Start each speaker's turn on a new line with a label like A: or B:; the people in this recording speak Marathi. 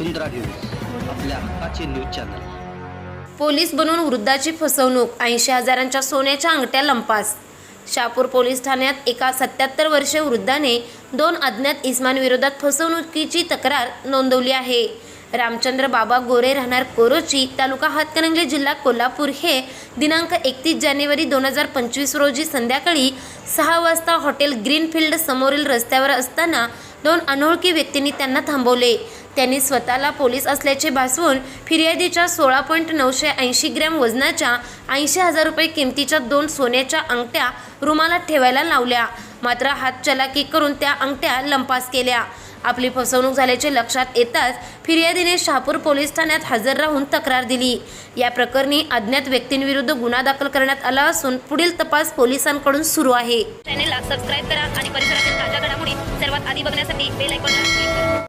A: वसुंधरा न्यूज आपल्या हक्काचे न्यूज चॅनल.
B: पोलीस बनून वृद्धाची फसवणूक ऐंशी हजारांच्या सोन्याच्या अंगठ्या लंपास. शापूर पोलीस ठाण्यात एका सत्याहत्तर वर्षीय वृद्धाने दोन अज्ञात इस्मांविरोधात फसवणुकीची तक्रार नोंदवली आहे. रामचंद्र बाबा गोरे राहणार कोरोची तालुका हातकणंगले जिल्हा कोल्हापूर हे दिनांक एकतीस जानेवारी दोन हजार पंचवीस रोजी संध्याकाळी सहा वाजता हॉटेल ग्रीनफील्ड समोरील रस्त्यावर असताना दोन अनोळखी व्यक्तींनी त्यांना थांबवले. त्यांनी स्वतःला पोलीस असल्याचे भासवून फिर्यादीच्या सोळा पॉईंट नऊशे ऐंशी ग्रॅम वजनाच्या ऐंशी हजार रुपये किमतीच्या दोन सोन्याच्या अंगठ्या रुमालात ठेवायला लावल्या. मात्र हात चलाकी करून त्या अंगठ्या लंपास केल्या. आपली फसवणूक झाल्याचे लक्षात येताच फिर्यादीने शहापूर पोलीस ठाण्यात हजर राहून तक्रार दिली. या प्रकरणी अज्ञात व्यक्तींविरुद्ध गुन्हा दाखल करण्यात आला असून पुढील तपास पोलिसांकडून सुरू आहे.
C: चॅनेलला सबस्क्राईब करा आणि परिसरात सर्वात आधी बघण्यासाठी बेल ऐकून